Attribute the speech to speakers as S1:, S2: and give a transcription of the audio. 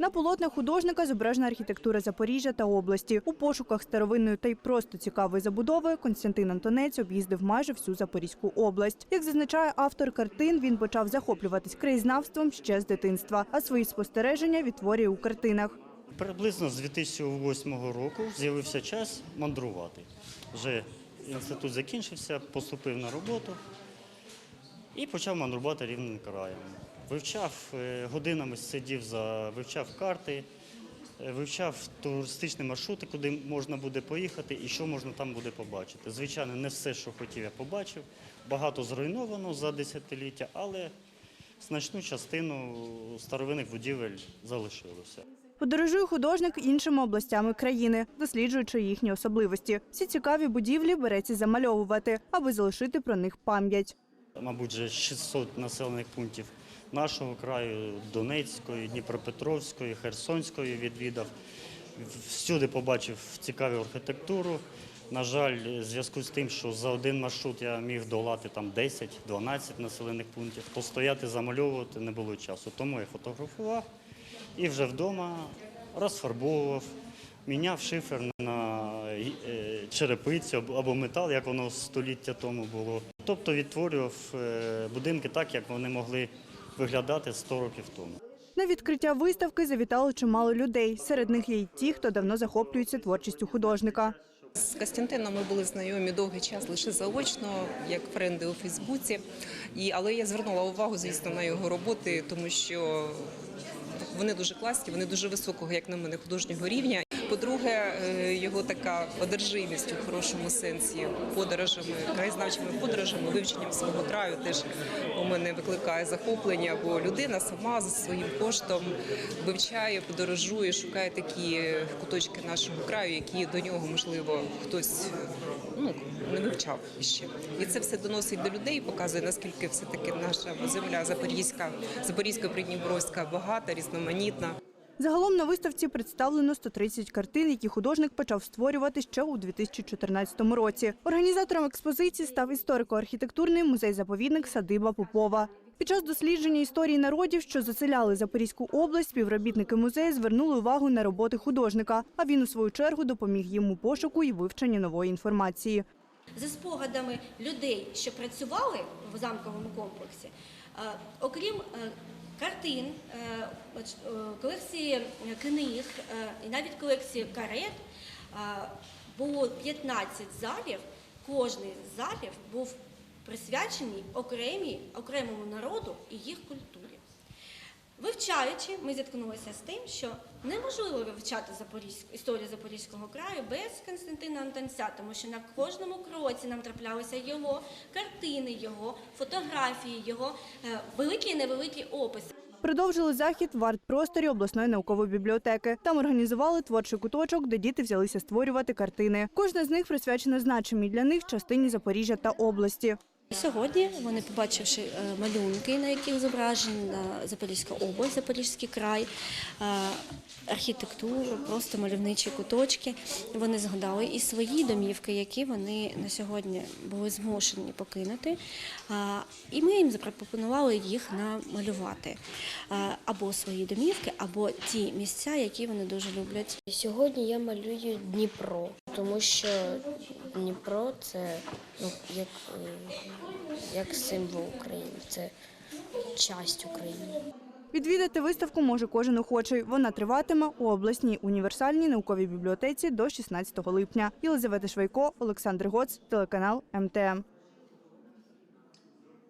S1: На полотнах художника зображена архітектура Запоріжжя та області. У пошуках старовинної та й просто цікавої забудови Константин Антонець об'їздив майже всю Запорізьку область. Як зазначає автор картин, він почав захоплюватись краєзнавством ще з дитинства, а свої спостереження відтворює у картинах.
S2: Приблизно з 2008 року з'явився час мандрувати. Вже інститут закінчився, поступив на роботу і почав мандрувати рівним краєм. Вивчав е, годинами сидів за вивчав карти, е, вивчав туристичні маршрути, куди можна буде поїхати і що можна там буде побачити. Звичайно, не все, що хотів, я побачив. Багато зруйновано за десятиліття, але значну частину старовинних будівель залишилося.
S1: Подорожує художник іншими областями країни, досліджуючи їхні особливості. Всі цікаві будівлі береться замальовувати, аби залишити про них пам'ять.
S2: Мабуть, вже 600 населених пунктів нашого краю, Донецької, Дніпропетровської, Херсонської відвідав. Всюди побачив цікаву архітектуру. На жаль, в зв'язку з тим, що за один маршрут я міг долати там 10-12 населених пунктів, то стояти замальовувати не було часу. Тому я фотографував і вже вдома розфарбовував, міняв шифер на е, черепицю або- або метал, як воно століття тому було. Тобто відтворював е, будинки так, як вони могли виглядати 100 років тому.
S1: На відкриття виставки завітало чимало людей. Серед них є й ті, хто давно захоплюється творчістю художника.
S3: З Костянтином ми були знайомі довгий час лише заочно, як френди у Фейсбуці. І, але я звернула увагу, звісно, на його роботи, тому що вони дуже класні, вони дуже високого, як на мене, художнього рівня. По-друге, е, його така одержимість у хорошому сенсі подорожами, краєзнавчими подорожами, вивченням свого краю теж у мене викликає захоплення, бо людина сама за своїм коштом вивчає, подорожує, шукає такі куточки нашого краю, які до нього можливо хтось ну не вивчав ще. І це все доносить до людей, показує наскільки все таки наша земля Запорізька, Запорізька Придніпровська багата, різноманітна.
S1: Загалом на виставці представлено 130 картин, які художник почав створювати ще у 2014 році. Організатором експозиції став історико-архітектурний музей-заповідник Садиба Попова. Під час дослідження історії народів, що заселяли Запорізьку область, співробітники музею звернули увагу на роботи художника. А він у свою чергу допоміг їм у пошуку і вивченні нової інформації.
S4: За спогадами людей, що працювали в замковому комплексі, е, окрім е, картин, е, е, колекції книг е, і навіть колекції карет, було 15 залів. Кожний з залів був присвячений окремій, окремому народу і їх культурі. Вивчаючи, ми зіткнулися з тим, що неможливо вивчати історію Запорізького краю без Константина Антонця, тому що на кожному кроці нам траплялися його картини, його фотографії, його е, великі і невеликі описи.
S1: Продовжили захід в арт-просторі обласної наукової бібліотеки. Там організували творчий куточок, де діти взялися створювати картини. Кожна з них присвячена значимій для них частині Запоріжжя та області.
S4: Сьогодні вони, побачивши е, малюнки, на яких зображена Запорізька область, Запорізький край, е, архітектуру, просто мальовничі куточки. Вони згадали і свої домівки, які вони на сьогодні були змушені покинути. І ми їм запропонували їх намалювати або свої домівки, або ті місця, які вони дуже люблять.
S5: Сьогодні я малюю Дніпро, тому що Дніпро це ну, як, е, як символ України, це часть України.
S1: Відвідати виставку може кожен охочий. Вона триватиме у обласній універсальній науковій бібліотеці до 16 липня. Єлизавета Швайко, Олександр Гоц, телеканал МТМ.